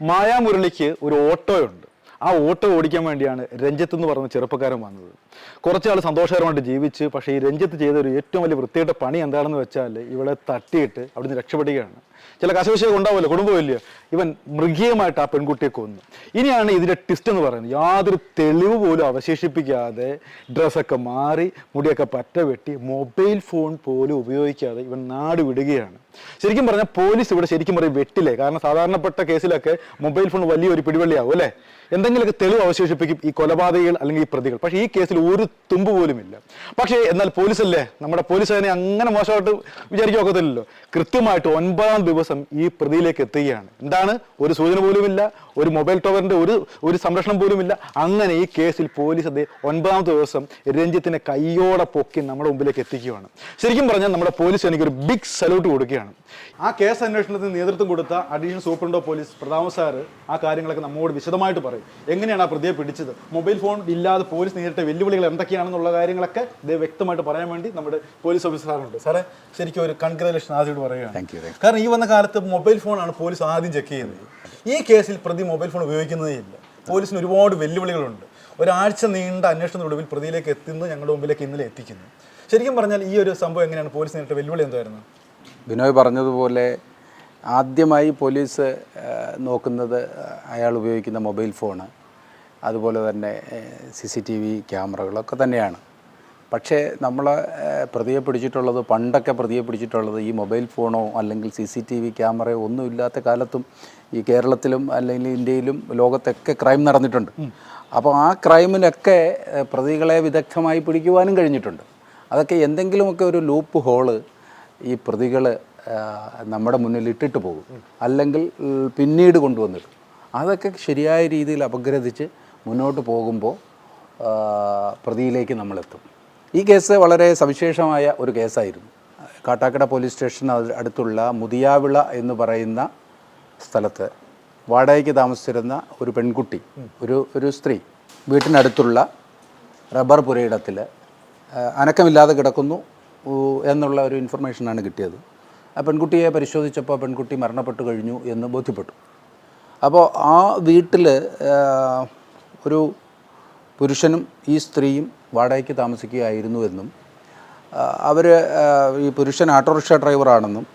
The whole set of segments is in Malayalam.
മായാമുരളിക്ക് ഒരു ഓട്ടോയുണ്ട്. ആ ഓട്ടോ ഓടിക്കാൻ വേണ്ടിയാണ് രഞ്ജിത്ത് എന്ന് പറഞ്ഞ ചെറുപ്പക്കാരൻ വന്നത്. കുറച്ചാൾ സന്തോഷകരമായിട്ട് ജീവിച്ച് പക്ഷേ ഈ രഞ്ജിത്ത് ചെയ്ത ഒരു ഏറ്റവും വലിയ വൃത്തിയുടെ പണി എന്താണെന്ന് വെച്ചാൽ ഇവളെ തട്ടിയിട്ട് അവിടുന്ന് രക്ഷപ്പെടുകയാണ്. ചില കശവിശയൊക്കെ ഉണ്ടാവുമല്ലോ കുടുംബമില്ല ഇവൻ മൃഗീയമായിട്ട് ആ പെൺകുട്ടിയെ കൊന്നു. ഇനിയാണ് ഇതിന്റെ ട്വിസ്റ്റ് എന്ന് പറയുന്നത്. യാതൊരു തെളിവ് പോലും അവശേഷിപ്പിക്കാതെ ഡ്രസ്സൊക്കെ മാറി മുടിയൊക്കെ പറ്റ വെട്ടി മൊബൈൽ ഫോൺ പോലും ഉപയോഗിക്കാതെ ഇവൻ നാട് വിടുകയാണ്. ശരിക്കും പറഞ്ഞാൽ പോലീസ് ഇവിടെ ശരിക്കും പറയും വെട്ടില്ലേ? കാരണം സാധാരണപ്പെട്ട കേസിലൊക്കെ മൊബൈൽ ഫോൺ വലിയൊരു പിടിവള്ളിയാവും അല്ലേ? എന്തെങ്കിലുമൊക്കെ തെളിവ് അവശേഷിപ്പിക്കും ഈ കൊലപാതകൾ അല്ലെങ്കിൽ ഈ പ്രതികൾ. പക്ഷേ ഈ കേസിൽ ഒരു തുമ്പ് പോലും ഇല്ല. പക്ഷേ എന്നാൽ പോലീസല്ലേ? നമ്മുടെ പോലീസ് അതിനെ അങ്ങനെ മോശമായിട്ട് വിചാരിക്കാൻ ഒക്കത്തില്ലല്ലോ കൃത്യമായിട്ട് ഒൻപതാം ദിവസം ഈ പ്രതിയിലേക്ക് എത്തുകയാണ്. എന്താണ്? ഒരു സൂചന പോലുമില്ല ഒരു മൊബൈൽ ടവറിന്റെ ഒരു ഒരു സംരക്ഷണം പോലുമില്ല. അങ്ങനെ ഈ കേസിൽ പോലീസ് അത് ഒൻപതാമത്തെ ദിവസം രഞ്ജിത്തിനെ കയ്യോടെ പൊക്കി നമ്മുടെ മുമ്പിലേക്ക് എത്തിക്കുകയാണ്. ശരിക്കും പറഞ്ഞാൽ നമ്മുടെ പോലീസ് എനിക്ക് ഒരു ബിഗ് സല്യൂട്ട് കൊടുക്കുകയാണ്. ആ കേസ് അന്വേഷണത്തിന് നേതൃത്വം കൊടുത്ത അഡീഷണൽ സൂപ്രണ്ടോ പോലീസ് പ്രതാപ സാർ ആ കാര്യങ്ങളൊക്കെ നമ്മോട് വിശദമായിട്ട് പറയും. എങ്ങനെയാണ് ആ പ്രതിയെ പിടിച്ചത്? മൊബൈൽ ഫോൺ ഇല്ലാതെ പോലീസ് നേരിട്ട വെല്ലുവിളികൾ എന്തൊക്കെയാണെന്നുള്ള കാര്യങ്ങളൊക്കെ ഇത് വ്യക്തമായിട്ട് പറയാൻ വേണ്ടി നമ്മുടെ പോലീസ് ഓഫീസർ സാറുണ്ട്. സാറേ ശരിക്കും ഒരു കൺഗ്രാലേഷൻ ആദ്യമായിട്ട് പറയുകയാണ്. കാരണം ഈ വന്ന കാലത്ത് മൊബൈൽ ഫോണാണ് പോലീസ് ആദ്യം ചെക്ക് ചെയ്യുന്നത്. ഈ കേസിൽ പ്രതി മൊബൈൽ ഫോൺ ഉപയോഗിക്കുന്നതേ ഇല്ല. പോലീസിന് ഒരുപാട് വെല്ലുവിളികളുണ്ട്. ഒരാഴ്ച നീണ്ട അന്വേഷണത്തിനൊടുവിൽ പ്രതിയിലേക്ക് എത്തുന്നത് ഞങ്ങളുടെ മുമ്പിലേക്ക് ഇന്നലെ എത്തിക്കുന്നു. ശരിക്കും പറഞ്ഞാൽ ഈ ഒരു സംഭവം എങ്ങനെയാണ് പോലീസ് നേരിട്ട വെല്ലുവിളി എന്തായിരുന്നു? ബിനോയ് പറഞ്ഞതുപോലെ ആദ്യമായി പോലീസ് നോക്കുന്നത് അയാൾ ഉപയോഗിക്കുന്ന മൊബൈൽ ഫോണ്. അതുപോലെ തന്നെ സി സി ടി വി ക്യാമറകളൊക്കെ തന്നെയാണ്. പക്ഷേ നമ്മൾ പ്രതിയെ പിടിച്ചിട്ടുള്ളത് പണ്ടൊക്കെ പ്രതിയെ പിടിച്ചിട്ടുള്ളത് ഈ മൊബൈൽ ഫോണോ അല്ലെങ്കിൽ സി സി ടി വി ക്യാമറയോ ഒന്നും ഇല്ലാത്ത കാലത്തും ഈ കേരളത്തിലും അല്ലെങ്കിൽ ഇന്ത്യയിലും ലോകത്തൊക്കെ ക്രൈം നടന്നിട്ടുണ്ട്. അപ്പോൾ ആ ക്രൈമിനൊക്കെ പ്രതികളെ വിദഗ്ധമായി പിടിക്കുവാനും കഴിഞ്ഞിട്ടുണ്ട്. അതൊക്കെ എന്തെങ്കിലുമൊക്കെ ഒരു ലൂപ്പ് ഹോൾ ഈ പ്രതികൾ നമ്മുടെ മുന്നിൽ ഇട്ടിട്ട് പോകും. അല്ലെങ്കിൽ പിന്നീട് കൊണ്ടുവന്നിടും. അതൊക്കെ ശരിയായ രീതിയിൽ അപഗ്രഥിച്ച് മുന്നോട്ട് പോകുമ്പോൾ പ്രതിയിലേക്ക് നമ്മളെത്തും. ഈ കേസ് വളരെ സവിശേഷമായ ഒരു കേസായിരുന്നു. കാട്ടാക്കട പോലീസ് സ്റ്റേഷൻ അടുത്തുള്ള മുതിയാവിള എന്ന് പറയുന്ന സ്ഥലത്ത് വാടകയ്ക്ക് താമസിച്ചിരുന്ന ഒരു പെൺകുട്ടി ഒരു ഒരു സ്ത്രീ വീട്ടിനടുത്തുള്ള റബ്ബർ പുരയിടത്തിൽ അനക്കമില്ലാതെ കിടക്കുന്നു എന്നുള്ള ഒരു ഇൻഫർമേഷനാണ് കിട്ടിയത്. ആ പെൺകുട്ടിയെ പരിശോധിച്ചപ്പോൾ പെൺകുട്ടി മരണപ്പെട്ടു കഴിഞ്ഞു എന്ന് ബോധ്യപ്പെട്ടു. അപ്പോൾ ആ വീട്ടിൽ ഒരു പുരുഷനും ഈ സ്ത്രീയും വാടകയ്ക്ക് താമസിക്കുകയായിരുന്നു എന്നും അവർ ഈ പുരുഷൻ ഓട്ടോറിക്ഷ ഡ്രൈവറാണെന്നും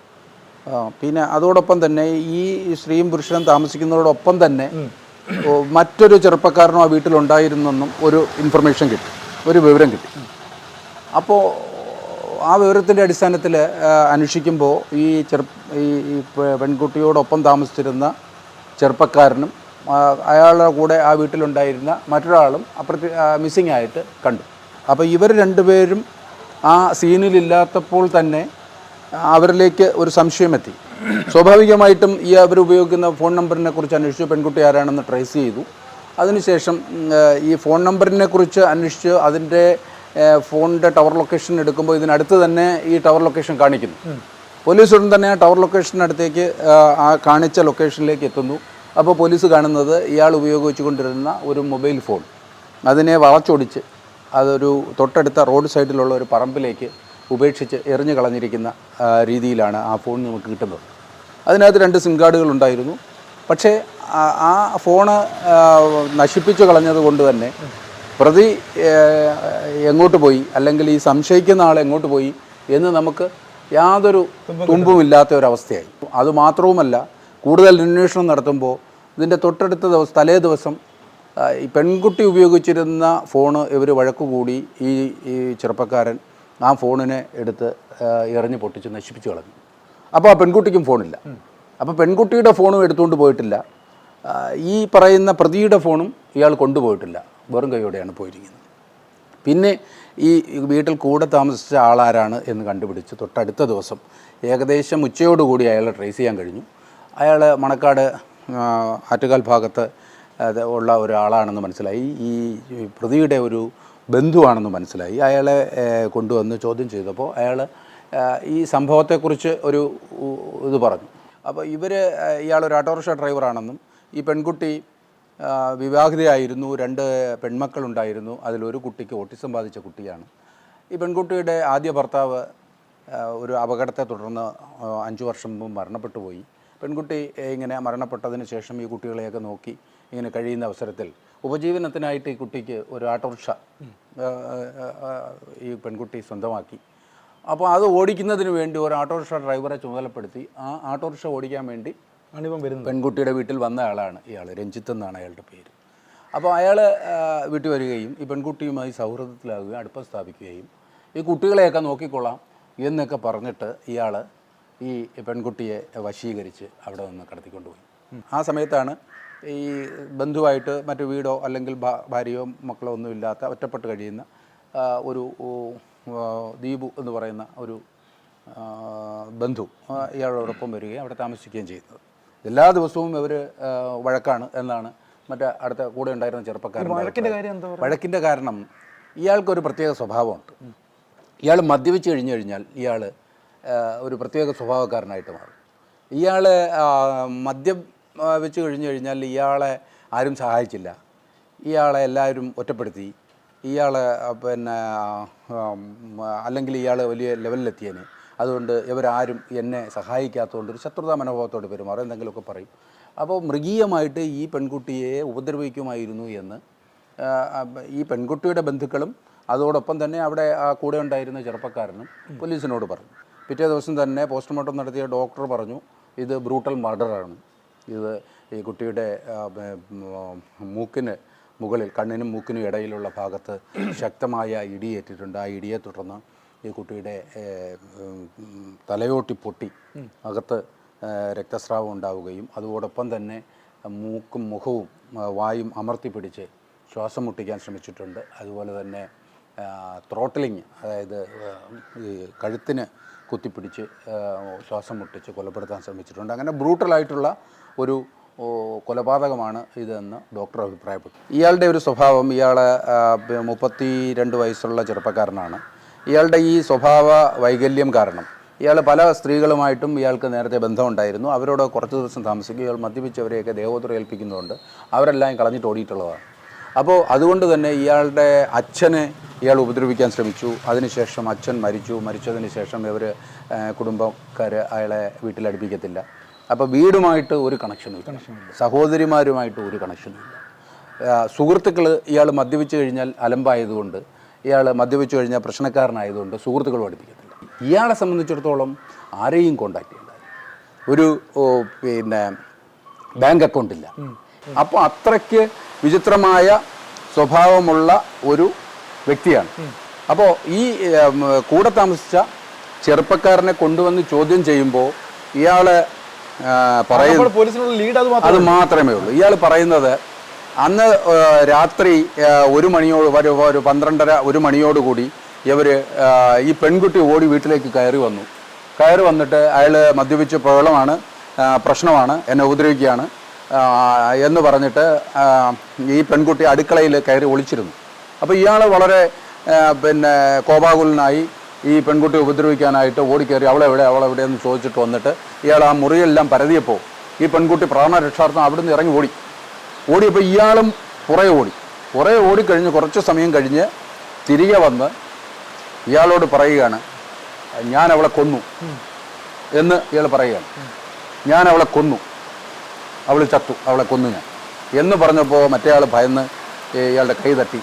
പിന്നെ അതോടൊപ്പം തന്നെ ഈ സ്ത്രീയും പുരുഷനും താമസിക്കുന്നതോടൊപ്പം തന്നെ മറ്റൊരു ചെറുപ്പക്കാരനും ആ വീട്ടിലുണ്ടായിരുന്നെന്നും ഒരു ഇൻഫർമേഷൻ കിട്ടി ഒരു വിവരം കിട്ടി. അപ്പോൾ ആ വിവരത്തിന്റെ അടിസ്ഥാനത്തിൽ അന്വേഷിക്കുമ്പോൾ ഈ ചെറു ഈ പെൺകുട്ടിയോടൊപ്പം താമസിച്ചിരുന്ന ചെറുപ്പക്കാരനും അയാളുടെ കൂടെ ആ വീട്ടിലുണ്ടായിരുന്ന മറ്റൊരാളും അപ്രത്യ മിസ്സിംഗ് ആയിട്ട് കണ്ടു. അപ്പോൾ ഇവർ രണ്ടുപേരും ആ സീനിലില്ലാത്തപ്പോൾ തന്നെ അവരിലേക്ക് ഒരു സംശയമെത്തി സ്വാഭാവികമായിട്ടും ഈ അവർ ഉപയോഗിക്കുന്ന ഫോൺ നമ്പറിനെ കുറിച്ച് അന്വേഷിച്ചു പെൺകുട്ടി ആരാണെന്ന് ട്രേസ് ചെയ്തു. അതിനുശേഷം ഈ ഫോൺ നമ്പറിനെ കുറിച്ച് അന്വേഷിച്ച് അതിന്റെ ഫോണിന്റെ ടവർ ലൊക്കേഷൻ എടുക്കുമ്പോൾ ഇതിനടുത്ത് തന്നെ ഈ ടവർ ലൊക്കേഷൻ കാണിക്കുന്നു. പോലീസ് ഉടൻ തന്നെ ആ ടവർ ലൊക്കേഷനടുത്തേക്ക് ആ കാണിച്ച ലൊക്കേഷനിലേക്ക് എത്തുന്നു. അപ്പോൾ പോലീസ് കാണുന്നത് ഇയാൾ ഉപയോഗിച്ചുകൊണ്ടിരുന്ന ഒരു മൊബൈൽ ഫോൺ. അതിനെ വളച്ചൊടിച്ച് അതൊരു തൊട്ടടുത്ത റോഡ് സൈഡിലുള്ള ഒരു പറമ്പിലേക്ക് ഉപേക്ഷിച്ച് എറിഞ്ഞു കളഞ്ഞിരിക്കുന്ന രീതിയിലാണ് ആ ഫോൺ നമുക്ക് കിട്ടുന്നത്. അതിനകത്ത് രണ്ട് സിം കാർഡുകൾ ഉണ്ടായിരുന്നു. പക്ഷേ ആ- ഫോണ് നശിപ്പിച്ചു കളഞ്ഞത് കൊണ്ട് തന്നെ പ്രതി എങ്ങോട്ട് പോയി? അല്ലെങ്കിൽ ഈ സംശയിക്കുന്ന ആൾ എങ്ങോട്ട് പോയി? എന്ന് നമുക്ക് യാതൊരു തുമ്പുമില്ലാത്ത ഒരവസ്ഥയായി അതുമാത്രവുമല്ല കൂടുതൽ അന്വേഷണം നടത്തുമ്പോൾ ഇതിന്റെ തൊട്ടടുത്ത ദിവസം തലേ ദിവസം ഈ പെൺകുട്ടി ഉപയോഗിച്ചിരുന്ന ഫോണ് ഇവർ വഴക്കുകൂടി ഈ ഈ ചെറുപ്പക്കാരൻ ആ ഫോണിനെ എടുത്ത് എറിഞ്ഞ് പൊട്ടിച്ച് നശിപ്പിച്ചു കളഞ്ഞു. അപ്പോൾ ആ പെൺകുട്ടിക്കും ഫോണില്ല. അപ്പോൾ പെൺകുട്ടിയുടെ ഫോണും എടുത്തുകൊണ്ട് പോയിട്ടില്ല. ഈ പറയുന്ന പ്രതിയുടെ ഫോണും ഇയാൾ കൊണ്ടുപോയിട്ടില്ല. വെറും കൈയോടെയാണ് പോയിരിക്കുന്നത്. പിന്നെ ഈ വീട്ടിൽ കൂടെ താമസിച്ച ആളാരാണ് എന്ന് കണ്ടുപിടിച്ച് തൊട്ടടുത്ത ദിവസം ഏകദേശം ഉച്ചയോടുകൂടി അയാളെ ട്രേസ് ചെയ്യാൻ കഴിഞ്ഞു. അയാൾ മണക്കാട് ആറ്റുകാൽ ഭാഗത്ത് ഉള്ള ഒരാളാണെന്ന് മനസ്സിലായി. ഈ പ്രതിയുടെ ഒരു ബന്ധുവാണെന്ന് മനസ്സിലായി. അയാളെ കൊണ്ടുവന്ന് ചോദ്യം ചെയ്തപ്പോൾ അയാൾ ഈ സംഭവത്തെക്കുറിച്ച് ഒരു ഇത് പറഞ്ഞു. അപ്പോൾ ഇവർ ഇയാളൊരു ഓട്ടോറിക്ഷ ഡ്രൈവറാണെന്നും ഈ പെൺകുട്ടി വിവാഹിതയായിരുന്നു രണ്ട് പെൺമക്കളുണ്ടായിരുന്നു അതിലൊരു കുട്ടിക്ക് ഓട്ടിസം ബാധിച്ച കുട്ടിയാണ്. ഈ പെൺകുട്ടിയുടെ ആദ്യ ഭർത്താവ് ഒരു അപകടത്തെ തുടർന്ന് അഞ്ച് വർഷം മുമ്പ് മരണപ്പെട്ടു പോയി. പെൺകുട്ടി ഇങ്ങനെ മരണപ്പെട്ടതിന് ശേഷം ഈ കുട്ടികളെയൊക്കെ നോക്കി ഇങ്ങനെ കഴിയുന്ന അവസരത്തിൽ ഉപജീവനത്തിനായിട്ട് ഈ കുട്ടിക്ക് ഒരു ഓട്ടോറിക്ഷ ആ, ആ, ആ, ഈ പെൺകുട്ടി സ്വന്തമാക്കി. അപ്പോൾ അത് ഓടിക്കുന്നതിന് വേണ്ടി ഒരു ഓട്ടോറിക്ഷ ഡ്രൈവറെ ചുമതലപ്പെടുത്തി ആ ഓട്ടോറിക്ഷ ഓടിക്കാൻ വേണ്ടി പെൺകുട്ടിയുടെ വീട്ടിൽ വന്ന ആളാണ് ഇയാൾ രഞ്ജിത്ത് എന്നാണ് അയാളുടെ പേര്. അപ്പോൾ അയാൾ വീട്ടിൽ വരികയും ഈ പെൺകുട്ടിയുമായി സൗഹൃദത്തിലാവുകയും അടുപ്പം സ്ഥാപിക്കുകയും ഈ കുട്ടികളെയൊക്കെ നോക്കിക്കൊള്ളാം എന്നൊക്കെ പറഞ്ഞിട്ട് ഇയാൾ ഈ പെൺകുട്ടിയെ വശീകരിച്ച് അവിടെ നിന്ന് കടത്തിക്കൊണ്ടുപോയി. ആ സമയത്താണ് ഈ ബന്ധുവായിട്ട് മറ്റു വീടോ അല്ലെങ്കിൽ ഭാര്യയോ മക്കളോ ഒന്നും ഇല്ലാത്ത ഒറ്റപ്പെട്ട് കഴിയുന്ന ഒരു ദീപു എന്ന് പറയുന്ന ഒരു ബന്ധു ഇയാളോടൊപ്പം വരികയും അവിടെ താമസിക്കുകയും ചെയ്യുന്നത് എല്ലാ ദിവസവും ഇവർ വഴക്കാണ് എന്നാണ് മറ്റേ അടുത്ത കൂടെ ഉണ്ടായിരുന്ന ചെറുപ്പക്കാരൻ വഴക്കിന്റെ കാരണം ഇയാൾക്കൊരു പ്രത്യേക സ്വഭാവമുണ്ട്. ഇയാൾ മദ്യപിച്ച് കഴിഞ്ഞു കഴിഞ്ഞാൽ ഇയാൾ ഒരു പ്രത്യേക സ്വഭാവക്കാരനായിട്ട് മാറും. ഇയാൾ മദ്യം വെച്ച് കഴിഞ്ഞു കഴിഞ്ഞാൽ ഇയാളെ ആരും സഹായിച്ചില്ല. ഇയാളെ എല്ലാവരും ഒറ്റപ്പെടുത്തി. ഇയാൾ പിന്നെ അല്ലെങ്കിൽ ഇയാൾ വലിയ ലെവലിലെത്തിയേനെ. അതുകൊണ്ട് ഇവരാരും എന്നെ സഹായിക്കാത്തതുകൊണ്ട് ഒരു ശത്രുതാ മനോഭാവത്തോട് പെരുമാറും എന്തെങ്കിലുമൊക്കെ പറയും. അപ്പോൾ മൃഗീയമായിട്ട് ഈ പെൺകുട്ടിയെ ഉപദ്രവിക്കുമായിരുന്നു എന്ന് ഈ പെൺകുട്ടിയുടെ ബന്ധുക്കളും അതോടൊപ്പം തന്നെ അവിടെ കൂടെ ഉണ്ടായിരുന്ന ചെറുപ്പക്കാരനും പോലീസിനോട് പറഞ്ഞു. പിറ്റേ ദിവസം തന്നെ പോസ്റ്റ്മോർട്ടം നടത്തിയ ഡോക്ടർ പറഞ്ഞു ഇത് ബ്രൂട്ടൽ മർഡറാണ്. ഇത് ഈ കുട്ടിയുടെ മൂക്കിന് മുകളിൽ കണ്ണിനും മൂക്കിനും ഇടയിലുള്ള ഭാഗത്ത് ശക്തമായ ഇടിയേറ്റിട്ടുണ്ട്. ആ ഇടിയെ തുടർന്ന് ഈ കുട്ടിയുടെ തലയോട്ടി പൊട്ടി അകത്ത് രക്തസ്രാവം ഉണ്ടാവുകയും അതോടൊപ്പം തന്നെ മൂക്കും മുഖവും വായും അമർത്തി പിടിച്ച് ശ്വാസം മുട്ടിക്കാൻ ശ്രമിച്ചിട്ടുണ്ട്. അതുപോലെ തന്നെ ത്രോട്ടലിങ് അതായത് ഈ കഴുത്തിന് കുത്തിപ്പിടിച്ച് ശ്വാസം മുട്ടിച്ച് കൊലപ്പെടുത്താൻ ശ്രമിച്ചിട്ടുണ്ട്. അങ്ങനെ ബ്രൂട്ടലായിട്ടുള്ള ഒരു കൊലപാതകമാണ് ഇതെന്ന് ഡോക്ടർ അഭിപ്രായപ്പെട്ടു. ഇയാളുടെ ഒരു സ്വഭാവം ഇയാൾ മുപ്പത്തി രണ്ട് വയസ്സുള്ള ചെറുപ്പക്കാരനാണ്. ഇയാളുടെ ഈ സ്വഭാവ വൈകല്യം കാരണം ഇയാൾ പല സ്ത്രീകളുമായിട്ടും ഇയാൾക്ക് നേരത്തെ ബന്ധമുണ്ടായിരുന്നു. അവരോട് കുറച്ച് ദിവസം താമസിക്കും. ഇയാൾ മദ്യപിച്ചവരെയൊക്കെ ദേവോത്തരം ഏൽപ്പിക്കുന്നതുകൊണ്ട് അവരെല്ലാം കളഞ്ഞിട്ട് ഓടിയിട്ടുള്ളതാണ്. അപ്പോൾ അതുകൊണ്ട് തന്നെ ഇയാളുടെ അച്ഛനെ ഇയാൾ ഉപദ്രവിക്കാൻ ശ്രമിച്ചു. അതിനുശേഷം അച്ഛൻ മരിച്ചു. മരിച്ചതിന് ശേഷം ഇവർ കുടുംബക്കാർ അയാളെ വീട്ടിലടുപ്പിക്കത്തില്ല അപ്പോൾ വീടുമായിട്ട് ഒരു കണക്ഷനും ഇല്ല. സഹോദരിമാരുമായിട്ട് ഒരു കണക്ഷനും ഇല്ല. സുഹൃത്തുക്കൾ ഇയാൾ മദ്യപിച്ച് കഴിഞ്ഞാൽ അലമ്പായതുകൊണ്ട് ഇയാൾ മദ്യപിച്ച് കഴിഞ്ഞാൽ പ്രശ്നക്കാരനായതുകൊണ്ട് സുഹൃത്തുക്കളും അടുപ്പിക്കത്തില്ല. ഇയാളെ സംബന്ധിച്ചിടത്തോളം ആരെയും കോണ്ടാക്ട് ചെയ്യണ്ട. ഒരു പിന്നെ ബാങ്ക് അക്കൗണ്ടില്ല അപ്പോൾ അത്രയ്ക്ക് വിചിത്രമായ സ്വഭാവമുള്ള ഒരു വ്യക്തിയാണ്. അപ്പോൾ ഈ കൂടെ താമസിച്ച ചെറുപ്പക്കാരനെ കൊണ്ടുവന്ന് ചോദ്യം ചെയ്യുമ്പോൾ ഇയാൾ പറയുന്നത് അത് മാത്രമേ ഉള്ളൂ. ഇയാൾ പറയുന്നത് അന്ന് രാത്രി ഒരു മണിയോട് ഒരു ഒരു പന്ത്രണ്ടര ഒരു മണിയോടുകൂടി ഇവർ ഈ പെൺകുട്ടി ഓടി വീട്ടിലേക്ക് കയറി വന്നു. കയറി വന്നിട്ട് അയാൾ മദ്യപിച്ച് പ്രബലമാണ് പ്രശ്നമാണ് എന്നെ ഉപദ്രവിക്കുകയാണ്. എന്ന് പറഞ്ഞിട്ട് ഈ പെൺകുട്ടി അടുക്കളയിൽ കയറി ഒളിച്ചിരുന്നു. അപ്പോൾ ഇയാൾ വളരെ പിന്നെ കോപാകുലനായി ഈ പെൺകുട്ടി ഉപദ്രവിക്കാനായിട്ട് ഓടിക്കയറി അവളെവിടെ അവളെവിടെ എന്ന് ചോദിച്ചിട്ട് വന്നിട്ട് ഇയാൾ ആ മുറിയെല്ലാം പരതിയപ്പോൾ ഈ പെൺകുട്ടി പ്രാണരക്ഷാർത്ഥം അവിടുന്ന് ഇറങ്ങി ഓടി. ഓടിയപ്പോൾ ഇയാളും പുറകെ ഓടി. പുറകെ ഓടിക്കഴിഞ്ഞ് കുറച്ച് സമയം കഴിഞ്ഞ് തിരികെ വന്ന് ഇയാളോട് പറയുകയാണ് ഞാൻ അവളെ കൊന്നു. എന്ന് ഇയാൾ പറയുകയാണ് ഞാൻ അവളെ കൊന്നു. അവൾ ചത്തു. അവളെ കൊന്നു ഞാൻ. എന്ന് പറഞ്ഞപ്പോൾ മറ്റേ ആൾ ഭയന്ന് ഇയാളുടെ കൈ തട്ടി.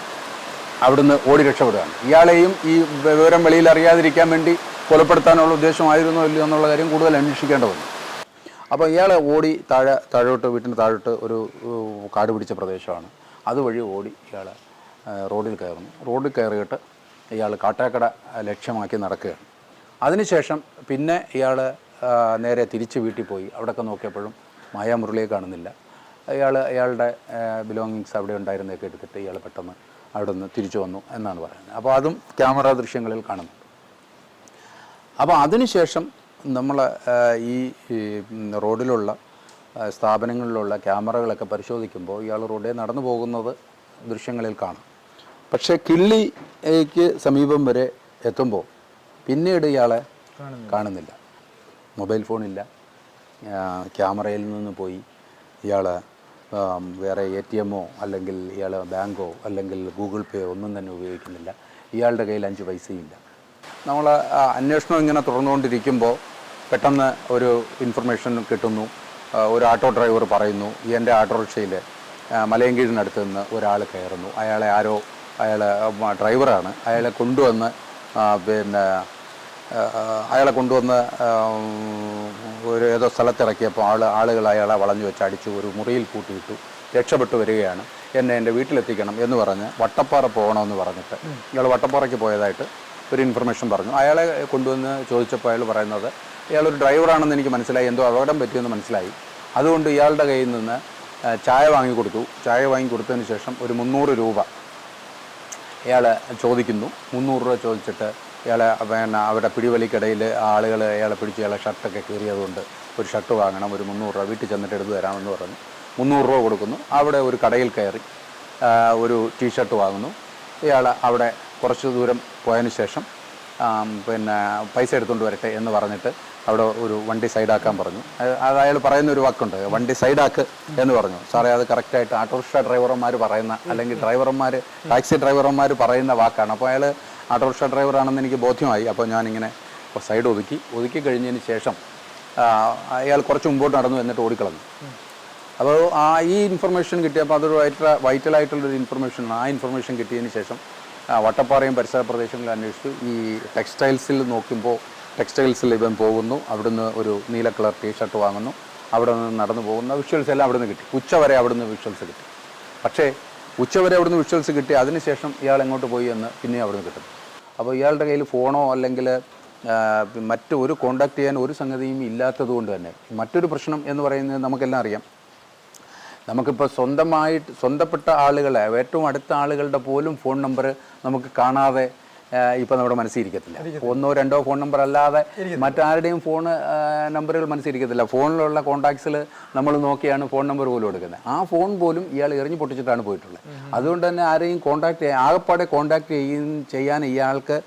അവിടുന്ന് ഓടി രക്ഷപ്പെടുകയാണ്. ഇയാളെയും ഈ വിവരം വെളിയിൽ അറിയാതിരിക്കാൻ വേണ്ടി കൊലപ്പെടുത്താനുള്ള ഉദ്ദേശമായിരുന്നോ ഇല്ലയോ എന്നുള്ള കാര്യം കൂടുതൽ അന്വേഷിക്കേണ്ടി വന്നു. അപ്പോൾ ഇയാൾ ഓടി താഴെ താഴോട്ട് വീട്ടിന് താഴോട്ട് ഒരു കാട് പിടിച്ച പ്രദേശമാണ്. അതുവഴി ഓടി ഇയാൾ റോഡിൽ കയറുന്നു. റോഡിൽ കയറിയിട്ട് ഇയാൾ കാട്ടാക്കട ലക്ഷ്യമാക്കി നടക്കുകയാണ്. അതിനുശേഷം പിന്നെ ഇയാൾ നേരെ തിരിച്ച് വീട്ടിൽ പോയി. അവിടെയൊക്കെ നോക്കിയപ്പോഴും മായാമുരളിയെ കാണുന്നില്ല. അയാൾ അയാളുടെ ബിലോങ്ങിങ്സ് അവിടെ ഉണ്ടായിരുന്നതൊക്കെ എടുത്തിട്ട് ഇയാൾ പെട്ടെന്ന് അവിടെ നിന്ന് തിരിച്ചു വന്നു എന്നാണ് പറയുന്നത്. അപ്പോൾ അതും ക്യാമറ ദൃശ്യങ്ങളിൽ കാണുന്നു അപ്പോൾ അതിനുശേഷം നമ്മൾ ഈ റോഡിലുള്ള സ്ഥാപനങ്ങളിലുള്ള ക്യാമറകളൊക്കെ പരിശോധിക്കുമ്പോൾ ഇയാൾ റോഡിൽ നടന്നു പോകുന്നത് ദൃശ്യങ്ങളിൽ കാണും. പക്ഷേ കിള്ളിക്ക് സമീപം വരെ എത്തുമ്പോൾ പിന്നീട് ഇയാളെ കാണുന്നില്ല. മൊബൈൽ ഫോണില്ല. ക്യാമറയിൽ നിന്ന് പോയി ഇയാൾ വേറെ എ ടി എമ്മോ അല്ലെങ്കിൽ ഇയാൾ ബാങ്കോ അല്ലെങ്കിൽ ഗൂഗിൾ പേ ഒന്നും തന്നെ ഉപയോഗിക്കുന്നില്ല. ഇയാളുടെ കയ്യിൽ അഞ്ച് പൈസയില്ല. നമ്മൾ അന്വേഷണം ഇങ്ങനെ തുടർന്നുകൊണ്ടിരിക്കുമ്പോൾ പെട്ടെന്ന് ഒരു ഇൻഫർമേഷൻ കിട്ടുന്നു. ഒരു ഓട്ടോ ഡ്രൈവർ പറയുന്നു എന്റെ ഓട്ടോറിക്ഷയിൽ മലയങ്കീഴിനടുത്ത് നിന്ന് ഒരാൾ കയറുന്നു. അയാളെ ആരോ അയാൾ ഡ്രൈവറാണ്. അയാളെ കൊണ്ടുവന്ന് പിന്നെ അയാളെ കൊണ്ടുവന്ന് ഒരു ഏതോ സ്ഥലത്തിറക്കിയപ്പോൾ ആൾ ആളുകൾ അയാളെ വളഞ്ഞു വെച്ച് അടിച്ചു ഒരു മുറിയിൽ കൂട്ടിയിട്ടു രക്ഷപ്പെട്ടു വരികയാണ്. എന്നെ എന്റെ വീട്ടിലെത്തിക്കണം എന്ന് പറഞ്ഞ് വട്ടപ്പാറ പോകണമെന്ന് പറഞ്ഞിട്ട് ഇയാൾ വട്ടപ്പാറയ്ക്ക് പോയതായിട്ട് ഒരു ഇൻഫർമേഷൻ പറഞ്ഞു. അയാളെ കൊണ്ടുവന്ന് ചോദിച്ചപ്പോൾ അയാൾ പറയുന്നത് ഇയാളൊരു ഡ്രൈവറാണെന്ന് എനിക്ക് മനസ്സിലായി. എന്തോ അപകടം പറ്റിയെന്ന് മനസ്സിലായി. അതുകൊണ്ട് ഇയാളുടെ കയ്യിൽ നിന്ന് ചായ വാങ്ങിക്കൊടുത്തു ചായ വാങ്ങിക്കൊടുത്തതിന് ശേഷം ഒരു മുന്നൂറ് രൂപ ഇയാൾ ചോദിക്കുന്നു. മുന്നൂറ് രൂപ ചോദിച്ചിട്ട് ഇയാളെ പിന്നെ അവിടെ പിടിവലിക്കിടയിൽ ആളുകൾ ഇയാളെ പിടിച്ച് ഇയാളെ ഷർട്ടൊക്കെ കീറിയതുകൊണ്ട് ഒരു ഷർട്ട് വാങ്ങണം ഒരു മുന്നൂറ് രൂപ വീട്ടിൽ ചെന്നിട്ട് എടുത്ത് തരാമെന്ന് പറഞ്ഞു. മുന്നൂറ് രൂപ കൊടുക്കുന്നു. അവിടെ ഒരു കടയിൽ കയറി ഒരു ടീഷർട്ട് വാങ്ങുന്നു. ഇയാൾ അവിടെ കുറച്ച് ദൂരം പോയതിന് ശേഷം പിന്നെ പൈസ എടുത്തുകൊണ്ട് വരട്ടെ എന്ന് പറഞ്ഞിട്ട് അവിടെ ഒരു വണ്ടി സൈഡാക്കാൻ പറഞ്ഞു. അത് അയാൾ പറയുന്ന ഒരു വാക്കുണ്ട് വണ്ടി സൈഡാക്ക് എന്ന് പറഞ്ഞു. സാറേ അത് കറക്റ്റായിട്ട് ഓട്ടോറിക്ഷ ഡ്രൈവർമാർ പറയുന്ന അല്ലെങ്കിൽ ഡ്രൈവർമാർ ടാക്സി ഡ്രൈവർമാർ പറയുന്ന വാക്കാണ്. അപ്പോൾ അയാൾ ഓട്ടോറിക്ഷ ഡ്രൈവറാണെന്ന് എനിക്ക് ബോധ്യമായി. അപ്പോൾ ഞാനിങ്ങനെ സൈഡ് ഒതുക്കി. ഒതുക്കി കഴിഞ്ഞതിന് ശേഷം അയാൾ കുറച്ച് മുമ്പോട്ട് നടന്നു എന്നിട്ട് ഓടിക്കളഞ്ഞു. അപ്പോൾ ആ ഈ ഇൻഫർമേഷൻ കിട്ടിയപ്പോൾ അതൊരു വൈറ്റൽ വൈറ്റലായിട്ടുള്ളൊരു ഇൻഫർമേഷൻ ആ ഇൻഫർമേഷൻ കിട്ടിയതിന് ശേഷം വട്ടപ്പാറയും പരിസര പ്രദേശങ്ങളിൽ അന്വേഷിച്ചു. ഈ ടെക്സ്റ്റൈൽസിൽ നോക്കുമ്പോൾ ടെക്സ്റ്റൈൽസിൽ ഇവൻ പോകുന്നു. അവിടുന്ന് ഒരു നീല കളർ ടീഷർട്ട് വാങ്ങുന്നു. അവിടെ നിന്ന് നടന്നു പോകുന്ന. വിഷ്വൽസ് എല്ലാം അവിടുന്ന് കിട്ടി. ഉച്ചവരെ അവിടുന്ന് വിഷ്വൽസ് കിട്ടി. പക്ഷേ ഉച്ചവരെ അവിടുന്ന് വിഷ്വൽസ് കിട്ടി. അതിനുശേഷം ഇയാൾ എങ്ങോട്ട് പോയി എന്ന് പിന്നെയും അവിടുന്ന് കിട്ടും അപ്പോൾ ഇയാളുടെ കയ്യിൽ ഫോണോ അല്ലെങ്കിൽ മറ്റൊരു മറ്റ് ഒരു കോണ്ടാക്ട് ചെയ്യാൻ ഒരു സംഗതിയും ഇല്ലാത്തത് കൊണ്ട് തന്നെ. മറ്റൊരു പ്രശ്നം എന്ന് പറയുന്നത് നമുക്കെല്ലാം അറിയാം. നമുക്കിപ്പോൾ സ്വന്തമായിട്ട് സ്വന്തപ്പെട്ട ആളുകളെ ഏറ്റവും അടുത്ത ആളുകളുടെ പോലും ഫോൺ നമ്പർ നമുക്ക് കാണാതെ ഇപ്പം നമ്മുടെ മനസ്സിരിക്കത്തില്ല ഒന്നോ രണ്ടോ ഫോൺ നമ്പർ അല്ലാതെ മറ്റാരുടെയും ഫോൺ നമ്പറുകൾ മനസ്സിരിക്കത്തില്ല ഫോണിലുള്ള കോൺടാക്ട്സിൽ നമ്മൾ നോക്കിയാണ് ഫോൺ നമ്പർ പോലും എടുക്കുന്നത്. ആ ഫോൺ പോലും ഇയാൾ എറിഞ്ഞു പൊട്ടിച്ചിട്ടാണ് പോയിട്ടുള്ളത്. അതുകൊണ്ട് തന്നെ ആരെയും കോൺടാക്ട് ചെയ്യാൻ ആകെപ്പാടെ കോൺടാക്ട് ചെയ്യും ചെയ്യാൻ ഇയാൾക്ക്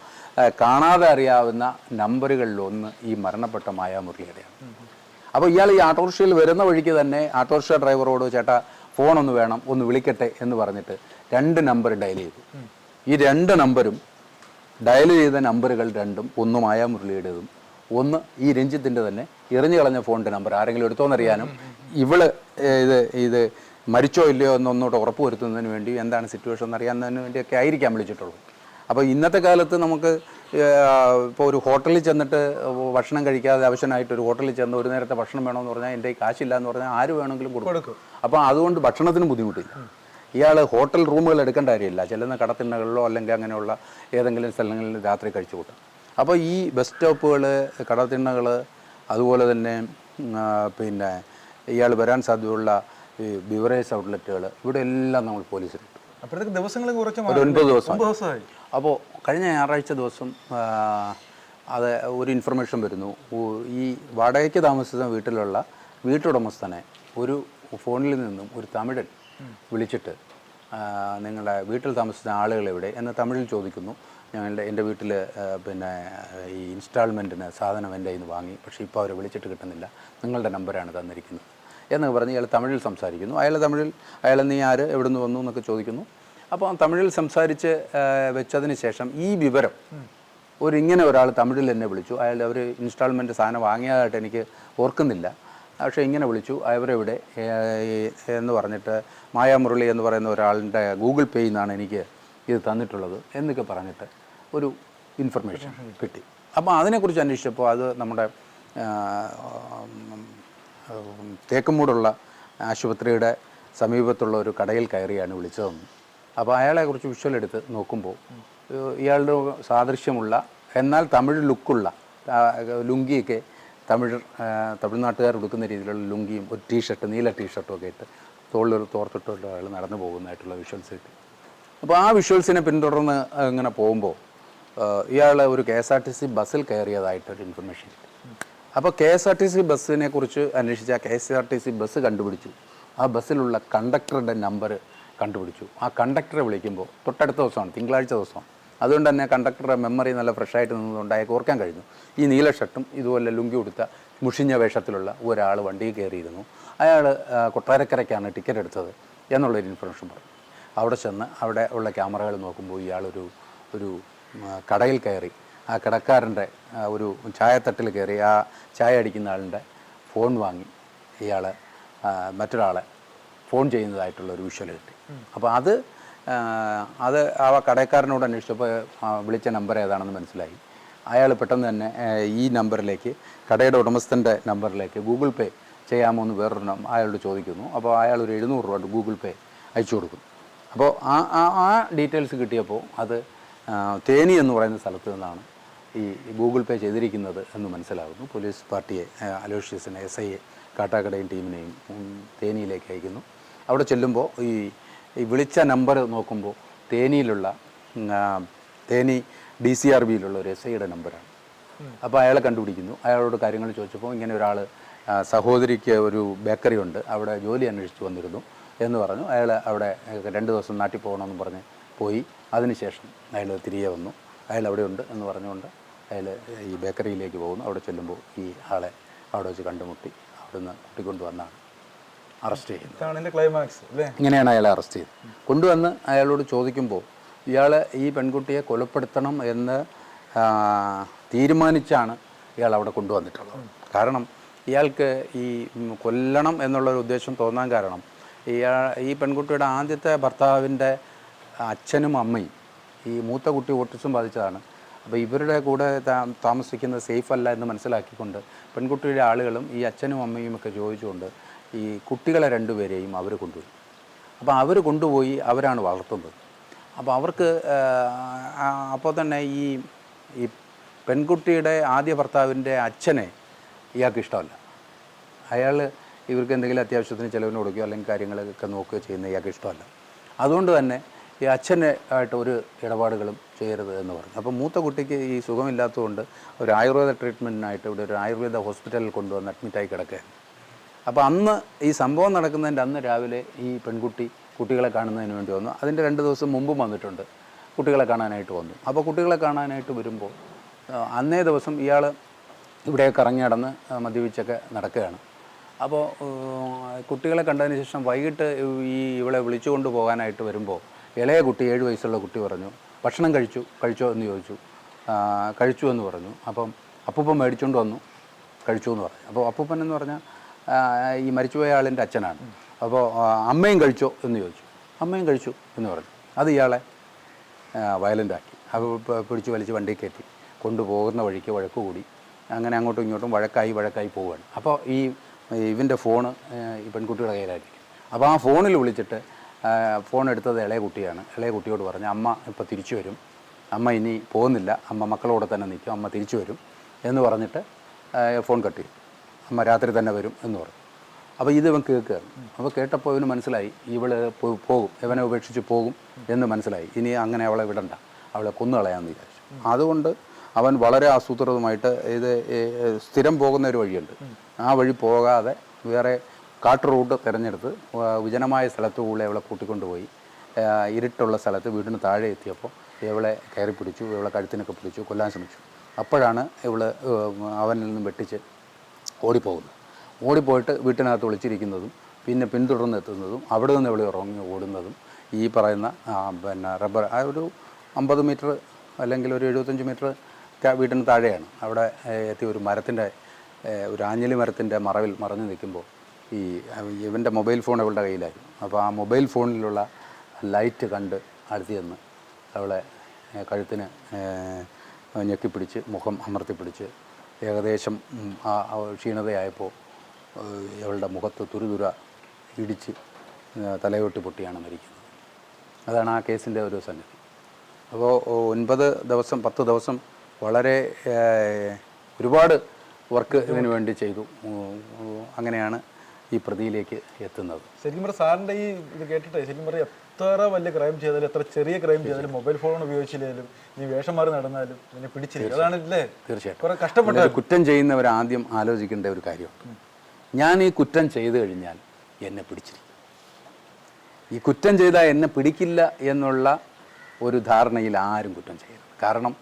കാണാതെ അറിയാവുന്ന നമ്പറുകളിലൊന്ന് ഈ മരണപ്പെട്ട മായാമുരളിയുടെയാണ് അപ്പോൾ ഇയാൾ ഈ ഓട്ടോറിക്ഷയിൽ വരുന്ന വഴിക്ക് തന്നെ ഓട്ടോറിക്ഷ ഡ്രൈവറോട് ചേട്ടാ ഫോൺ ഒന്ന് വേണം ഒന്ന് വിളിക്കട്ടെ എന്ന് പറഞ്ഞിട്ട് രണ്ട് നമ്പർ ഡയൽ ചെയ്തു. ഈ രണ്ട് നമ്പരും ഡയൽ ചെയ്ത നമ്പറുകൾ രണ്ടും ഒന്ന് മായാമുരളിയുടേതും ഒന്ന് ഈ രഞ്ജിത്തിന്റെ തന്നെ എറിഞ്ഞു കളഞ്ഞ ഫോണിന്റെ നമ്പർ ആരെങ്കിലും എടുത്തോന്നറിയാനും ഇവൾ ഇത് ഇത് മരിച്ചോ ഇല്ലയോ എന്നൊന്നോട്ട് ഉറപ്പ് വരുത്തുന്നതിന് വേണ്ടി എന്താണ് സിറ്റുവേഷൻ എന്നറിയാവുന്നതിന് വേണ്ടിയൊക്കെ ആയിരിക്കാം വിളിച്ചിട്ടുള്ളൂ അപ്പോൾ ഇന്നത്തെ കാലത്ത് നമുക്ക് ഇപ്പോൾ ഒരു ഹോട്ടലിൽ ചെന്നിട്ട് ഭക്ഷണം കഴിക്കാതെ ആവശ്യമായിട്ട് ഒരു ഹോട്ടലിൽ ചെന്ന് ഒരു നേരത്തെ ഭക്ഷണം വേണമെന്ന് പറഞ്ഞാൽ എന്റെ കാശില്ല എന്ന് പറഞ്ഞാൽ ആര് വേണമെങ്കിലും കൊടുക്കും. അപ്പോൾ അതുകൊണ്ട് ഭക്ഷണത്തിന് ബുദ്ധിമുട്ടില്ല. ഇയാൾ ഹോട്ടൽ റൂമുകൾ എടുക്കേണ്ട കാര്യമില്ല. ചെല്ലുന്ന കടത്തിണ്ണകളിലോ അല്ലെങ്കിൽ അങ്ങനെയുള്ള ഏതെങ്കിലും സ്ഥലങ്ങളിൽ രാത്രി കഴിച്ചു കൂട്ടും. അപ്പോൾ ഈ ബസ് സ്റ്റോപ്പുകൾ കടത്തിണ്ണകൾ അതുപോലെ തന്നെ പിന്നെ ഇയാൾ വരാൻ സാധ്യതയുള്ള ഈ ബിവറേജ് ഔട്ട്ലെറ്റുകൾ ഇവിടെ എല്ലാം നമ്മൾ പോലീസിലിട്ടു അപ്പോഴത്തേക്ക് ദിവസങ്ങൾ കുറച്ച് ഒരു ഒൻപത് ദിവസം അപ്പോൾ കഴിഞ്ഞ ഞായറാഴ്ച ദിവസം അത് ഒരു ഇൻഫർമേഷൻ വരുന്നു. ഈ വാടകയ്ക്ക് താമസിച്ച വീട്ടിലുള്ള വീട്ടുടമസ്ഥനെ ഒരു ഫോണിൽ നിന്നും ഒരു തമിഴൻ വിളിച്ചിട്ട് നിങ്ങളുടെ വീട്ടിൽ താമസിക്കുന്ന ആളുകൾ എവിടെ എന്ന് തമിഴിൽ ചോദിക്കുന്നു. ഞങ്ങളുടെ എന്റെ വീട്ടിൽ പിന്നെ ഈ ഇൻസ്റ്റാൾമെന്റിന് സാധനം എന്റെ കയ്യിൽ നിന്ന് വാങ്ങി. പക്ഷേ ഇപ്പോൾ അവരെ വിളിച്ചിട്ട് കിട്ടുന്നില്ല. നിങ്ങളുടെ നമ്പറാണ് തന്നിരിക്കുന്നത്. എന്ന് പറഞ്ഞ് ഇയാൾ തമിഴിൽ സംസാരിക്കുന്നു. അയാൾ തമിഴിൽ അയാൾ നീ ആര് എവിടെ നിന്ന് വന്നു എന്നൊക്കെ ചോദിക്കുന്നു. അപ്പോൾ തമിഴിൽ സംസാരിച്ച് വെച്ചതിന് ശേഷം ഈ വിവരം ഒരു ഇങ്ങനെ ഒരാൾ തമിഴിൽ എന്നെ വിളിച്ചു. അയാൾ അവർ ഇൻസ്റ്റാൾമെന്റ് സാധനം വാങ്ങിയതായിട്ട് എനിക്ക് ഓർക്കുന്നില്ല. പക്ഷേ ഇങ്ങനെ വിളിച്ചു അവരെവിടെ? എന്ന് പറഞ്ഞിട്ട് മായാമുരളി എന്ന് പറയുന്ന ഒരാളുടെ ഗൂഗിൾ പേയിൽ നിന്നാണ് എനിക്ക് ഇത് തന്നിട്ടുള്ളത് എന്നൊക്കെ പറഞ്ഞിട്ട് ഒരു ഇൻഫർമേഷൻ കിട്ടി. അപ്പോൾ അതിനെക്കുറിച്ച് അന്വേഷിച്ചപ്പോൾ അത് നമ്മുടെ തേക്കുമൂടുള്ള ആശുപത്രിയുടെ സമീപത്തുള്ള ഒരു കടയിൽ കയറിയാണ് വിളിച്ചതെന്ന്. അപ്പോൾ അയാളെക്കുറിച്ച് വിഷ്വൽ എടുത്ത് നോക്കുമ്പോൾ ഇയാളുടെ സാദൃശ്യമുള്ള എന്നാൽ തമിഴ് ലുക്കുള്ള ലുങ്കിയൊക്കെ തമിഴ് ആ, തമിഴ്നാട്ടുകാർ ഉടുക്കുന്ന രീതിയിലുള്ള ലുങ്കിയും ഒരു ടീഷർട്ട് നീല ടീഷർട്ടും ഒക്കെ ഇട്ട് തോളിലൊരു തോർത്തിട്ടുള്ള ആൾ നടന്നു പോകുന്നതായിട്ടുള്ള വിഷ്വൽസ് കിട്ടി. അപ്പോൾ ആ വിഷ്വൽസിനെ പിന്തുടർന്ന് ഇങ്ങനെ പോകുമ്പോൾ ഇയാൾ ഒരു K S R T C ബസ്സിൽ കയറിയതായിട്ടൊരു ഇൻഫർമേഷൻ കിട്ടി. അപ്പോൾ K S R T C ബസ്സിനെ കുറിച്ച് അന്വേഷിച്ച K S R T C bus കണ്ടുപിടിച്ചു. ആ ബസ്സിലുള്ള കണ്ടക്ടറുടെ നമ്പർ കണ്ടുപിടിച്ചു. ആ കണ്ടക്ടറെ വിളിക്കുമ്പോൾ തൊട്ടടുത്ത ദിവസമാണ് തിങ്കളാഴ്ച ദിവസമാണ്. അതുകൊണ്ട് തന്നെ കണ്ടക്ടറുടെ മെമ്മറി നല്ല ഫ്രഷായിട്ട് നിന്നതുകൊണ്ട് അയാൾക്ക് ഓർക്കാൻ കഴിഞ്ഞു. ഈ നീല ഷർട്ടും ഇതുപോലെ ലുങ്കി ഉടുത്ത മുഷിഞ്ഞ വേഷത്തിലുള്ള ഒരാൾ വണ്ടിയിൽ കയറിയിരുന്നു. അയാൾ കൊട്ടാരക്കരയ്ക്കാണ് ടിക്കറ്റ് എടുത്തത് എന്നുള്ളൊരു ഇൻഫർമേഷൻ പറഞ്ഞു. അവിടെ ചെന്ന് അവിടെ ഉള്ള ക്യാമറകൾ നോക്കുമ്പോൾ ഇയാളൊരു ഒരു കടയിൽ കയറി. ആ കടക്കാരന്റെ ഒരു ചായത്തട്ടിൽ കയറി ആ ചായ അടിക്കുന്ന ആളിന്റെ ഫോൺ വാങ്ങി. ഇയാൾ മറ്റൊരാളെ ഫോൺ ചെയ്യുന്നതായിട്ടുള്ള ഒരു വിഷ്വൽ കിട്ടി. അപ്പോൾ അത് അത് ആ കടക്കാരനോട് അന്വേഷിച്ചപ്പോൾ വിളിച്ച നമ്പർ ഏതാണെന്ന് മനസ്സിലായി. അയാൾ പെട്ടെന്ന് തന്നെ ഈ നമ്പറിലേക്ക് കടയുടെ ഉടമസ്ഥന്റെ നമ്പറിലേക്ക് ഗൂഗിൾ പേ ചെയ്യാമോ എന്ന് വേറൊരു അയാളോട് ചോദിക്കുന്നു. അപ്പോൾ അയാൾ ഒരു എഴുന്നൂറ് രൂപ ഗൂഗിൾ പേ അയച്ചു കൊടുക്കുന്നു. അപ്പോൾ ആ ആ ആ ഡീറ്റെയിൽസ് കിട്ടിയപ്പോൾ അത് തേനി എന്ന് പറയുന്ന സ്ഥലത്ത് നിന്നാണ് ഈ ഗൂഗിൾ പേ ചെയ്തിരിക്കുന്നത് എന്ന് മനസ്സിലാകുന്നു പോലീസ് പാർട്ടിയെ അലോഷ്യസിനെ എസ് ഐയെ കാട്ടാക്കടയും ടീമിനെയും തേനിയിലേക്ക് അയക്കുന്നു. അവിടെ ചെല്ലുമ്പോൾ ഈ ഈ വിളിച്ച നമ്പർ നോക്കുമ്പോൾ തേനിയിലുള്ള തേനി ഡി സി ആർ ബിയിലുള്ള ഒരു എസ് ഐയുടെ നമ്പറാണ്. അപ്പോൾ അയാളെ കണ്ടുപിടിക്കുന്നു. അയാളോട് കാര്യങ്ങൾ ചോദിച്ചപ്പോൾ ഇങ്ങനെ ഒരാൾ സഹോദരിക്ക് ഒരു ബേക്കറി ഉണ്ട്. അവിടെ ജോലി അന്വേഷിച്ച് വന്നിരുന്നു എന്ന് പറഞ്ഞു. അയാൾ അവിടെ രണ്ട് ദിവസം നാട്ടിൽ പോകണമെന്ന് പറഞ്ഞ് പോയി. അതിനുശേഷം അയാൾ തിരികെ വന്നു. അയാൾ അവിടെ ഉണ്ട് എന്ന് പറഞ്ഞുകൊണ്ട് അയാൾ ഈ ബേക്കറിയിലേക്ക് പോകുന്നു. അവിടെ ചെല്ലുമ്പോൾ ഈ ആളെ അവിടെ വെച്ച് കണ്ടുമുട്ടി. അവിടുന്ന് കൂട്ടിക്കൊണ്ടുവന്നാണ് അറസ്റ്റ് ചെയ്യുന്നത്. ഇങ്ങനെയാണ് അയാളെ അറസ്റ്റ് ചെയ്തത്. കൊണ്ടുവന്ന് അയാളോട് ചോദിക്കുമ്പോൾ ഇയാൾ ഈ പെൺകുട്ടിയെ കൊലപ്പെടുത്തണം എന്ന് തീരുമാനിച്ചാണ് ഇയാൾ അവിടെ കൊണ്ടുവന്നിട്ടുള്ളത്. കാരണം ഇയാൾക്ക് ഈ കൊല്ലണം എന്നുള്ളൊരു ഉദ്ദേശം തോന്നാൻ കാരണം ഇയാൾ ഈ പെൺകുട്ടിയുടെ ആദ്യത്തെ ഭർത്താവിന്റെ അച്ഛനും അമ്മയും ഈ മൂത്ത കുട്ടി ഓട്ടിസം ബാധിച്ചതാണ്. അപ്പോൾ ഇവരുടെ കൂടെ താ- താമസിക്കുന്നത് സേഫ് അല്ല എന്ന് മനസ്സിലാക്കിക്കൊണ്ട് പെൺകുട്ടിയുടെ ആളുകളും ഈ അച്ഛനും അമ്മയും ഒക്കെ ചോദിച്ചുകൊണ്ട് ഈ കുട്ടികളെ രണ്ടുപേരെയും അവർ കൊണ്ടുപോയി. അപ്പോൾ അവർ കൊണ്ടുപോയി അവരാണ് വളർത്തുന്നത്. അപ്പോൾ അവർക്ക് അപ്പോൾ തന്നെ ഈ ഈ പെൺകുട്ടിയുടെ ആദ്യ ഭർത്താവിന്റെ അച്ഛനെ ഇയാൾക്ക് ഇഷ്ടമല്ല. അയാൾ ഇവർക്ക് എന്തെങ്കിലും അത്യാവശ്യത്തിന് ചിലവിന് കൊടുക്കുകയോ അല്ലെങ്കിൽ കാര്യങ്ങളൊക്കെ നോക്കുകയോ ചെയ്യുന്ന ഇയാൾക്ക് ഇഷ്ടമല്ല. അതുകൊണ്ട് തന്നെ ഈ അച്ഛനെ ആയിട്ട് ഒരു ഇടപാടുകളും ചെയ്യരുത് എന്ന് പറഞ്ഞു. അപ്പോൾ മൂത്ത കുട്ടിക്ക് ഈ സുഖമില്ലാത്തതുകൊണ്ട് ഒരു ആയുർവേദ ട്രീറ്റ്മെന്റിനായിട്ട് ഇവിടെ ഒരു ആയുർവേദ ഹോസ്പിറ്റലിൽ കൊണ്ടുവന്ന് അഡ്മിറ്റായി കിടക്കുകയാണ്. അപ്പോൾ അന്ന് ഈ സംഭവം നടക്കുന്നതിന്റെ അന്ന് രാവിലെ ഈ പെൺകുട്ടി കുട്ടികളെ കാണുന്നതിന് വേണ്ടി വന്നു. അതിന്റെ രണ്ട് ദിവസം മുമ്പും വന്നിട്ടുണ്ട്. കുട്ടികളെ കാണാനായിട്ട് വന്നു. അപ്പോൾ കുട്ടികളെ കാണാനായിട്ട് വരുമ്പോൾ അന്നേ ദിവസം ഇയാൾ ഇവിടെയൊക്കെ ഇറങ്ങി നടന്ന് മദ്യപിച്ചൊക്കെ നടക്കുകയാണ്. അപ്പോൾ കുട്ടികളെ കണ്ടതിന് ശേഷം വൈകിട്ട് ഈ ഇവളെ വിളിച്ചുകൊണ്ട് പോകാനായിട്ട് വരുമ്പോൾ ഇളയ കുട്ടി ഏഴ് വയസ്സുള്ള കുട്ടി പറഞ്ഞു ഭക്ഷണം കഴിച്ചു കഴിച്ചോ എന്ന് ചോദിച്ചു. കഴിച്ചു എന്ന് പറഞ്ഞു. അപ്പം അപ്പൂപ്പൻ മേടിച്ചുകൊണ്ട് വന്നു കഴിച്ചു എന്ന് പറഞ്ഞു. അപ്പോൾ അപ്പൂപ്പൻ എന്ന് പറഞ്ഞാൽ ഈ മരിച്ചുപോയ ആളിന്റെ അച്ഛനാണ്. അപ്പോൾ അമ്മയും കഴിച്ചോ എന്ന് ചോദിച്ചു. അമ്മയും കഴിച്ചു എന്ന് പറഞ്ഞു. അത് ഇയാളെ വയലന്റാക്കി പ- പിടിച്ച് വലിച്ച് വണ്ടി കയറ്റി. കൊണ്ടുപോകുന്ന വഴിക്ക് വഴക്ക് കൂടി. അങ്ങനെ അങ്ങോട്ടും ഇങ്ങോട്ടും വഴക്കായി വഴക്കായി പോവുകയാണ്. അപ്പോൾ ഈ ഇവന്റെ ഫോണ് ഈ പെൺകുട്ടിയുടെ കയ്യിലായിരിക്കും. അപ്പോൾ ആ ഫോണിൽ വിളിച്ചിട്ട് ഫോൺ എടുത്തത് ഇളയ കുട്ടിയാണ്. ഇളയ കുട്ടിയോട് പറഞ്ഞു അമ്മ ഇപ്പോൾ തിരിച്ചു വരും. അമ്മ ഇനി പോകുന്നില്ല. അമ്മ മക്കളോടെ തന്നെ നിൽക്കും. അമ്മ തിരിച്ചു വരും. എന്ന് പറഞ്ഞിട്ട് ഫോൺ കട്ട് ചെയ്തു. അമ്മ രാത്രി തന്നെ വരും എന്ന് പറഞ്ഞു. അപ്പോൾ ഇത് ഇവൻ കേൾക്കുകയായിരുന്നു അപ്പോൾ കേട്ടപ്പോൾ ഇവന് മനസ്സിലായി ഇവൾ പോകും ഇവനെ ഉപേക്ഷിച്ച് പോകും എന്ന് മനസ്സിലായി. ഇനി അങ്ങനെ അവളെ വിടണ്ട അവളെ കൊന്നു കളയാമെന്ന് വിചാരിച്ചു. അതുകൊണ്ട് അവൻ വളരെ ആസൂത്രിതമായിട്ട് ഇത് സ്ഥിരം പോകുന്ന ഒരു വഴിയുണ്ട്. ആ വഴി പോകാതെ വേറെ കാട്ടു റൂട്ട് തിരഞ്ഞെടുത്ത് വിജനമായ സ്ഥലത്ത് കൂടെ അവളെ കൂട്ടിക്കൊണ്ടുപോയി. ഇരുട്ടുള്ള സ്ഥലത്ത് വീടിന് താഴെ എത്തിയപ്പോൾ ഇവളെ കയറി പിടിച്ചു ഇവളെ കഴുത്തിനൊക്കെ പിടിച്ചു കൊല്ലാൻ ശ്രമിച്ചു. അപ്പോഴാണ് ഇവൾ അവനിൽ നിന്നും വെട്ടിച്ച് ഓടിപ്പോകുന്നത് ഓടിപ്പോയിട്ട് വീട്ടിനകത്ത് വിളിച്ചിരിക്കുന്നതും പിന്നെ പിന്തുടർന്ന് എത്തുന്നതും അവിടെ നിന്ന് ഇവിടെ ഇറങ്ങി ഓടുന്നതും ഈ പറയുന്ന പിന്നെ റബ്ബർ ആ ഒരു അമ്പത് മീറ്റർ അല്ലെങ്കിൽ ഒരു എഴുപത്തഞ്ച് മീറ്റർ വീട്ടിന് താഴെയാണ്. അവിടെ എത്തി ഒരു മരത്തിന്റെ ഒരു ആഞ്ഞലി മരത്തിന്റെ മറവിൽ മറഞ്ഞു നിൽക്കുമ്പോൾ ഈ ഇവന്റെ മൊബൈൽ ഫോൺ അവളുടെ കയ്യിലായിരുന്നു. അപ്പോൾ ആ മൊബൈൽ ഫോണിലുള്ള ലൈറ്റ് കണ്ട് അടുത്ത് ചെന്ന് അവളെ കഴുത്തിന് ഞെക്കിപ്പിടിച്ച് മുഖം അമർത്തിപ്പിടിച്ച് ഏകദേശം ആ ക്ഷീണതയായപ്പോൾ അവളുടെ മുഖത്ത് തുരുതുര ഇടിച്ച് തലയോട്ട് പൊട്ടിയാണ് മരിക്കുന്നത്. അതാണ് ആ കേസിന്റെ ഒരു സംഗതി. അപ്പോൾ ഒൻപത് ദിവസം പത്ത് ദിവസം വളരെ ഒരുപാട് വർക്ക് ഇതിനു വേണ്ടി ചെയ്തു. അങ്ങനെയാണ് ഈ പ്രതിയിലേക്ക് എത്തുന്നത്. ശരിക്കും പറഞ്ഞാൽ സാറിന്റെ ഈ ഇത് കേട്ടിട്ട് ശരിക്കും പറഞ്ഞാൽ എത്ര വലിയ ക്രൈം ചെയ്താലും എത്ര ചെറിയ ക്രൈം ചെയ്താലും മൊബൈൽ ഫോൺ ഉപയോഗിച്ചില്ലെങ്കിലും നീ വേഷം മാറി നടന്നാലും നിന്നെ പിടിച്ചില്ല അതാണല്ലേ തീർച്ചയായിട്ടും കഷ്ടപ്പെട്ട കുറ്റം ചെയ്യുന്നവർ ആദ്യം ആലോചിക്കേണ്ട ഒരു കാര്യം. ഞാൻ ഈ കുറ്റം ചെയ്തു കഴിഞ്ഞാൽ എന്നെ പിടിച്ചിരിക്കും. ഈ കുറ്റം ചെയ്താൽ എന്നെ പിടിക്കില്ല എന്നുള്ള ഒരു ധാരണയിൽ ആരും കുറ്റം ചെയ്യരുത്. കാരണം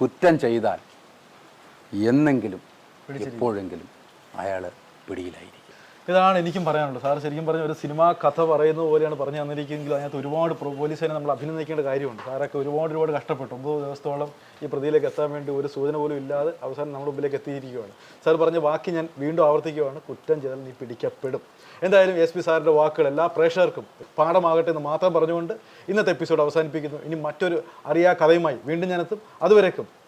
കുറ്റം ചെയ്താൽ എന്നെങ്കിലും എപ്പോഴെങ്കിലും അയാൾ പിടിയിലായിരിക്കും. ഇതാണ് എനിക്കും പറയാനുള്ളത്. സാർ ശരിക്കും പറഞ്ഞ ഒരു സിനിമാ കഥ പറയുന്ന പോലെയാണ് പറഞ്ഞു തന്നിരിക്കുമെങ്കിൽ അതിനകത്ത് ഒരുപാട് പോലീസിനെ നമ്മൾ അഭിനന്ദിക്കേണ്ട കാര്യമുണ്ട്. സാറൊക്കെ ഒരുപാട് ഒരുപാട് കഷ്ടപ്പെട്ടു. ഒമ്പത് ദിവസത്തോളം ഈ പ്രതിയിലേക്ക് എത്താൻ വേണ്ടി ഒരു സൂചന പോലും ഇല്ലാതെ അവസാനം നമ്മുടെ മുമ്പിലേക്ക് എത്തിയിരിക്കുകയാണ്. സാർ പറഞ്ഞ വാക്ക് ഞാൻ വീണ്ടും ആവർത്തിക്കുകയാണ്. കുറ്റം ചെയ്താൽ നീ പിടിക്കപ്പെടും. എന്തായാലും എസ് പി സാറിന്റെ വാക്കുകൾ എല്ലാ പ്രേക്ഷകർക്കും പാഠമാകട്ടെ എന്ന് മാത്രം പറഞ്ഞുകൊണ്ട് ഇന്നത്തെ എപ്പിസോഡ് അവസാനിപ്പിക്കുന്നു. ഇനി മറ്റൊരു അറിയാ കഥയുമായി വീണ്ടും ഞാനെത്തും. അതുവരേക്കും